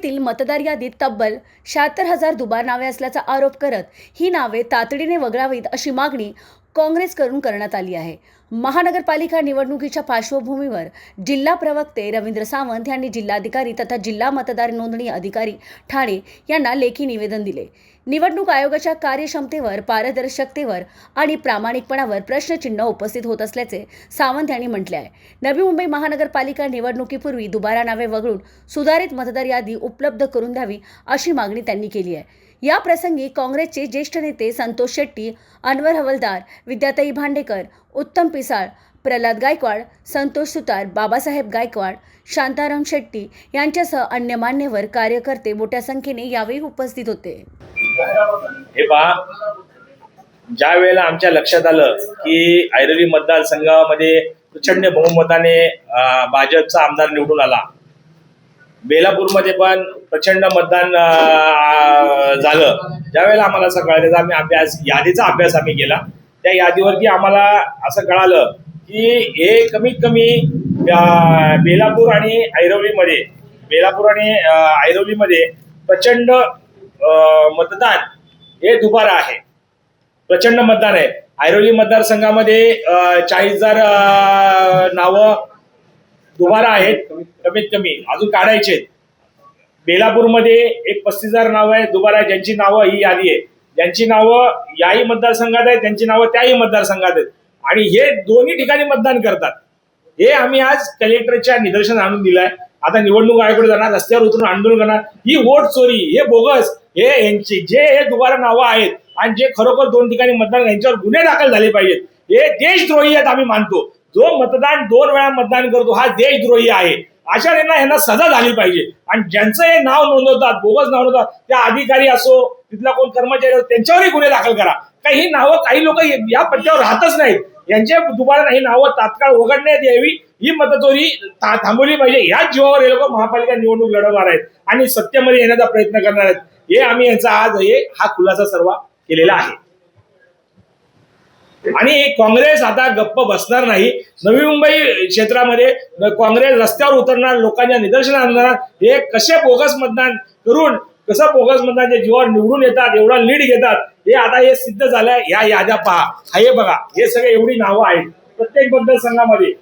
महापालिकेतील मतदार यादीत तब्बल शहात्तर हजार दुबार नावे असल्याचा आरोप करत ही नावे तातडीने वगळावीत अशी मागणी काँग्रेसकडून करण्यात आली आहे. महानगरपालिका निवडणुकीच्या पार्श्वभूमीवर जिल्हा प्रवक्ते रवींद्र सावंत यांनी जिल्हाधिकारी तथा जिल्हा मतदार नोंदणी अधिकारी ठाणे यांना लेखी निवेदन दिले. निवडणूक आयोगाच्या कार्यक्षमतेवर पारदर्शकतेवर आणि प्रामाणिकपणावर प्रश्नचिन्ह उपस्थित होत असल्याचे सावंत यांनी म्हटले आहे. नवी मुंबई महानगरपालिका निवडणुकीपूर्वी दुबारा नावे वगळून सुधारित मतदार यादी उपलब्ध करून द्यावी अशी मागणी त्यांनी केली आहे. या प्रसंगी काँग्रेसचे ज्येष्ठ नेते संतोष शेट्टी अनवर हवलदार विद्याताई भांडेकर उत्तम पिसाळ प्रल्हाद गायकवाड संतोष सुतार बाबासाहेब गायकवाड शांताराम शेट्टी यांच्यासह अन्य मान्यवर कार्यकर्ते मोठ्या संख्येने यावेळी उपस्थित होते. हे पहा ज्या वेळेला आमच्या लक्षात आलं की ऐरवी मतदारसंघामध्ये प्रचंड बहुमताने भाजपचा आमदार निवडून आला बेलापूरमध्ये पण प्रचंड मतदान झालं. ज्यावेळेला आम्हाला असं कळलं आम्ही अभ्यास यादीचा अभ्यास आम्ही केला. त्या यादीवरती आम्हाला असं कळालं की हे कमीत कमी बेलापूर आणि ऐरवलीमध्ये बेलापूर आणि ऐरवलीमध्ये प्रचंड अं, मतदान हे दुबारा आहे. प्रचंड मतदान आहे. ऐरोली मतदारसंघामध्ये चाळीस हजार नावं दुबारा आहेत कमीत कमी. अजून काढायचे बेलापूरमध्ये एक पस्तीस हजार नावं आहे दुबारा ज्यांची नावं ही यादी आहे ज्यांची नावं याही मतदारसंघात आहेत त्यांची नावं त्याही मतदारसंघात आहेत. आणि हे दोन्ही ठिकाणी मतदान करतात. हे आम्ही आज कलेक्टरच्या निदर्शन आणून दिलंय. आता निवडणूक आयोगाकडे जाणार रस्त्यावर उतरून आंदोलन करणार. ही वोट चोरी हे बोगस हे यांची जे हे दुबारा नावं आहेत आणि जे खरोखर दोन ठिकाणी मतदान यांच्यावर गुन्हे दाखल झाले पाहिजेत. हे देशद्रोही आहेत आम्ही मानतो. जो मतदान दोन वेळा मतदान करतो हा देशद्रोही आहे. अशा यांना यांना सजा झाली पाहिजे. आणि ज्यांचं हे नाव नोंदवतात बोगस नाव नोंदवतात त्या अधिकारी असो तिथला कोण कर्मचारी असो त्यांच्यावरही गुन्हे दाखल करा. काही ही नावं काही लोक या पट्ट्यावर राहतच नाहीत. यांच्या दुबारा ही नावं तात्काळ वगळण्यात यावी ही मतचोरी थांबवली पाहिजे. याच जीवावर हे लोक महापालिका निवडणूक लढवणार आहेत आणि सत्तेमध्ये येण्याचा प्रयत्न करणार आहेत. हे आम्ही यांचा आज हे हा खुलासा सर्व केलेला आहे. आणि काँग्रेस आता गप्प बसणार नाही. नवी मुंबई क्षेत्रामध्ये काँग्रेस रस्त्यावर उतरणार लोकांच्या निदर्शन आणणार. हे कसे बोगस मतदान करून कसं बोगस मतदान जे जीवावर निवडून येतात एवढा लीड घेतात हे आता हे सिद्ध झालंय या याद्या पहा. हा हे बघा हे सगळे एवढी नावं आहेत. प्रत्येक मतदारसंघामध्ये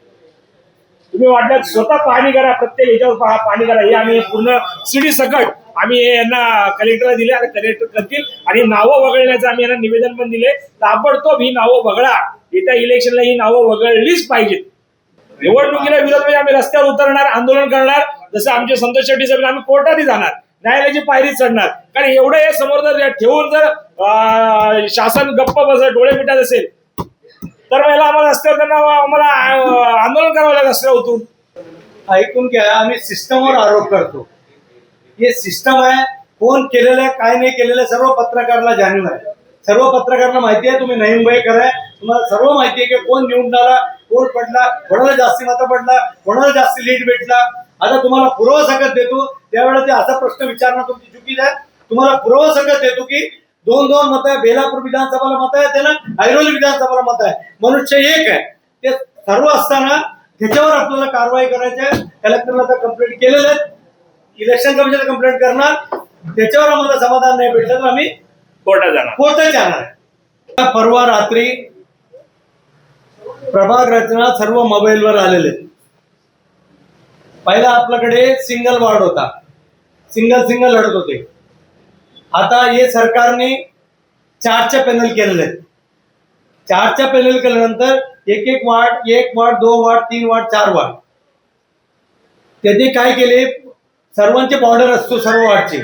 तुम्ही वाटल्यास स्वतः पाहणी करा प्रत्येक याच्यावर पहा पाहणी करा. हे आम्ही पूर्ण सिडी सकट आम्ही यांना कलेक्टरला दिले आणि कलेक्टर करतील. आणि नावं वगळण्याचं आम्ही यांना निवेदन पण दिले ताबडतोब ही नावं वगळा. येत्या इलेक्शनला ही नावं वगळलीच पाहिजेत. निवडणुकीला विरोध म्हणजे आम्ही रस्त्यावर उतरणार आंदोलन करणार. जसं आमचे संतोष शेट्टी साहेब आम्ही कोर्टातही जाणार. न्यायालयाची पायरी चढणार. कारण एवढं हे समोर जर ठेवून जर शासन गप्प बस डोळे मिटत असेल तर मला आम्हाला रस्त्यावर त्यांना आम्हाला आंदोलन करावं लागेल रस्त्यावर उतरून. ऐकून घ्या आम्ही सिस्टमवर आरोप करतो. हे सिस्टम आहे. कोण केलेलं आहे काय नाही केलेलं आहे सर्व पत्रकाराला जाणीव आहे. सर्व पत्रकारांना माहिती आहे तुम्ही नवी मुंबईकर आहे तुम्हाला सर्व माहिती आहे की कोण निवडणारा कोण पडला कोणाला जास्ती मतं पडला कोणाला जास्ती लीड भेटला. आता तुम्हाला पुरावा सकत देतो. त्यावेळेला ते असा प्रश्न विचारणं तुमची चुकीच आहे. तुम्हाला पुरावा सकत देतो की दोन दोन मत आहे. बेलापूर विधानसभाला मत आहे त्याला ऐरोली विधानसभाला मत आहे. मनुष्य एक आहे. ते सर्व असताना त्याच्यावर आपल्याला कारवाई करायची आहे. कलेक्टरला तर कंप्लेंट केलेलं आहे. इलेक्शन कमिशन कंप्लेंट करणार त्याच्यावर आम्हाला समाधान नाही भेटलं तर आम्ही कोर्टात जाणार. कोर्टात जाणार परवा रात्री प्रभाग रचना सर्व मोबाईलवर आलेले. पहिला आपल्याकडे सिंगल वार्ड होता. सिंगल सिंगल लढत होते. आता हे सरकारने चारच्या पॅनल केलेले आहेत. चारच्या पॅनल केल्यानंतर एक एक वार्ड एक वार्ड दोन वार्ड तीन वार्ड चार वार्ड त्यांनी काय केले? सर्वांचे बॉर्डर असतो सर्व वाटचे.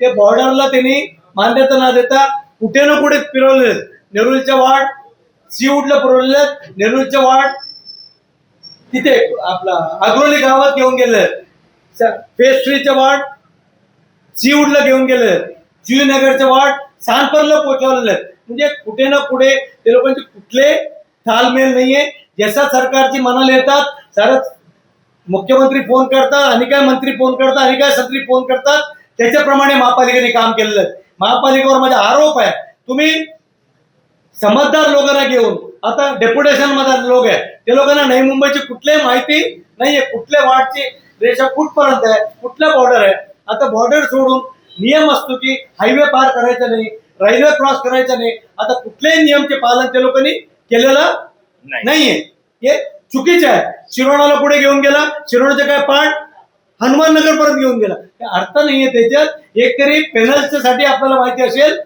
ते बॉर्डरला त्यांनी मान्यता न देता कुठे ना कुठे फिरवले नेरुलच्या वाट सीवूडला फिरवले नेरुलच्या वाट तिथे आपला अग्रोली गावात घेऊन गेले फेस थ्रीच्या वार्ड सीवूडला घेऊन गेले जुईनगरच्या वार्ड सानपरला पोहोचवलेले म्हणजे कुठे ना कुठे ते लोकांचे कुठले तालमेल नाहीये. जसा सरकारची मनाला येतात सरच मुख्यमंत्री फोन करतात आणि काय मंत्री फोन करतात आणि काय संत्री फोन करतात त्याच्याप्रमाणे महापालिकेने काम केलेलं आहे. महापालिकेवर माझा आरोप आहे. तुम्ही समजदार लोकांना घेऊन आता डेप्युटेशनमध्ये लोक आहे ते लोकांना नवी मुंबईची कुठलीही माहिती नाहीये कुठल्या वार्डची रेषा कुठपर्यंत आहे कुठल्या बॉर्डर आहे. आता बॉर्डर सोडून नियम असतो की हायवे पार करायचा नाही रेल्वे क्रॉस करायचा नाही आता कुठल्याही नियमचे पालन त्या लोकांनी केलेलं नाही. नाहीये. हे चुकीचे आहे. शिरोणाला पुढे घेऊन गेला. शिरोणाचे काय पाठ? हनुमान नगर परत घेऊन गेला. अर्थ नाहीये त्याच्यात. एक तरी पेनल्सच्या साठी आपल्याला माहिती असेल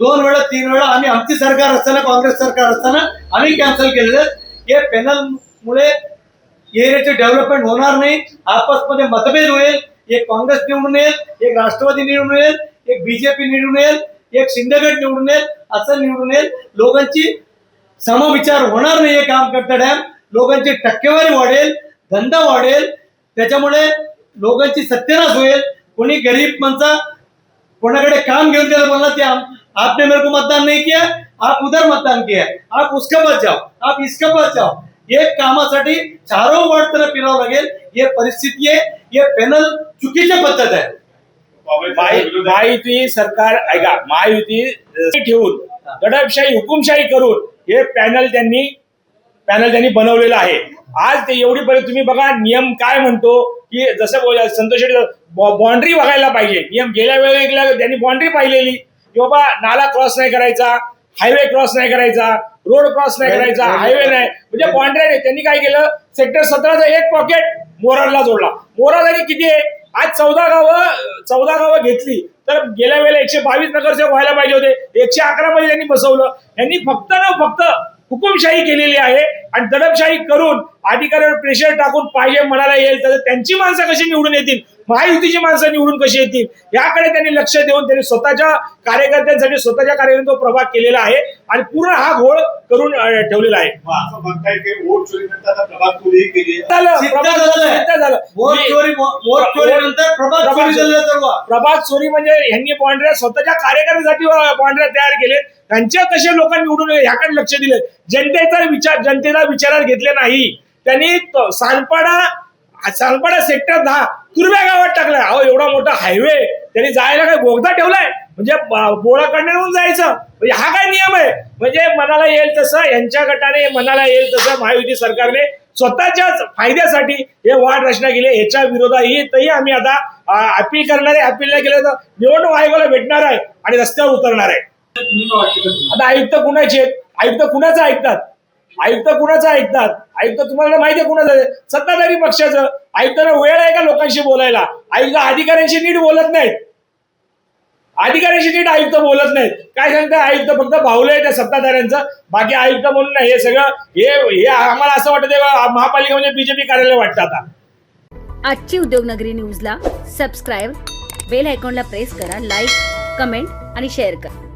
दोन वेळा तीन वेळा आम्ही आमची सरकार असताना काँग्रेस सरकार असताना आम्ही कॅन्सल केलेलं. हे पॅनल मुळे एरियाचे डेव्हलपमेंट होणार नाही. आपसमध्ये मतभेद होईल. एक काँग्रेस निवडून येईल एक राष्ट्रवादी निवडून येईल एक बीजेपी निवडून येईल एक शिंदेगड निवडून येईल असं निवडून येईल. लोकांची समविचार होणार नाही हे काम करता डॅम. लोकांची टक्केवारी वाढेल धंदा वाढेल त्याच्यामुळे लोकांची सत्यानाश होईल. कोणी गरीब माणसा कोणाकडे काम घेऊन त्याला बोलला ते आपने मेरे को मतदान नहीं किया आप उधर मतदान किया. आप उसके पास जाओ आप इसके पास जाओ. एक कामासाठी चारो वार्ड त्याला फिरावं लागेल. हे परिस्थिती आहे हे पॅनल चुकीची पद्धत आहे. माहि- महायुती सरकार ऐका महायुती ठेवून दडपशाही हुकुमशाही करून हे पॅनल त्यांनी पॅनल त्यांनी बनवलेलं आहे. आज ते एवढी पर्यंत तुम्ही बघा नियम काय म्हणतो की जसं बोल संतोष बाउंड्री बघायला पाहिजे. नियम गेल्या वेळेला त्यांनी बाउंड्री पाहिलेली. की बाबा नाला क्रॉस नाही करायचा हायवे क्रॉस नाही करायचा रोड क्रॉस नाही करायचा हायवे नाही. म्हणजे बाउंड्री नाही त्यांनी काय केलं सेक्टर सतराचं एक पॉकेट मोरारला जोडला. मोरार किती आहे? आज चौदा गावं चौदा गावं घेतली. तर गेल्या वेळेला एकशे बावीस नगरसेवक व्हायला पाहिजे होते. एकशे अकरा मध्ये त्यांनी बसवलं. यांनी फक्त ना फक्त हुकुमशाही केलेली आहे आणि दडपशाही करून अधिकाऱ्यावर प्रेशर टाकून पाहिजे म्हणायला येईल तर त्यांची माणसं कशी निवडून येतील? महायुतीची माणसं निवडून कशी येतील? याकडे त्यांनी लक्ष देऊन त्यांनी स्वतःच्या कार्यकर्त्यांसाठी स्वतःच्या कार्यकर्त्यांचा प्रभाग केलेला आहे आणि पूर्ण हा घोळ करून ठेवलेला आहे. प्रभात चोरी म्हणजे ह्यांनी बाउंड्र्या स्वतःच्या कार्यकर्त्यासाठी बाउंड्र्या तयार केले त्यांच्या कसे लोकांनी निवडून ह्याकडे लक्ष दिले. जनतेचा विचार जनतेला विचारात घेतले नाही. त्यांनी सानपाडा सानपाडा सेक्टर दहा तुर्व्या गावात टाकलाय. अहो एवढा मोठा हायवे त्यांनी जायला काय बोगदा ठेवलाय? म्हणजे बोळाकडण्याहून जायचं. म्हणजे हा काय नियम आहे? म्हणजे मनाला येईल तसं यांच्या गटाने मनाला येईल तसं महायुती सरकारने स्वतःच्याच फायद्यासाठी हे वाढ रचना केली. याच्या विरोधातही तरी आम्ही आता अपील करणार आहे अपील नाही केलं तर निवडणूक आयोगाला भेटणार आहे आणि रस्त्यावर उतरणार आहे. आता आयुक्त कुणाचे आहेत? आयुक्त कुणाचं ऐकतात? आयुक्त कुणाचं ऐकतात? आयुक्त तुम्हाला माहिती आहे कुणाचं सत्ताधारी पक्षाचं. आयुक्तांना वेळ आहे का लोकांशी बोलायला? आयुक्त अधिकाऱ्यांशी नीट बोलत नाहीत. अधिकाऱ्यांशी नीट आयुक्त बोलत नाहीत. काय सांगतात आयुक्त फक्त भावलंय त्या सत्ताधाऱ्यांचं. बाकी आयुक्त म्हणून नाही हे सगळं हे हे आम्हाला असं वाटतं महापालिका म्हणजे बीजेपी कार्यालय वाटतं आता. आजची उद्योगनगरी न्यूजला सबस्क्राईब बेल आयकॉनला प्रेस करा लाईक कमेंट आणि शेअर करा.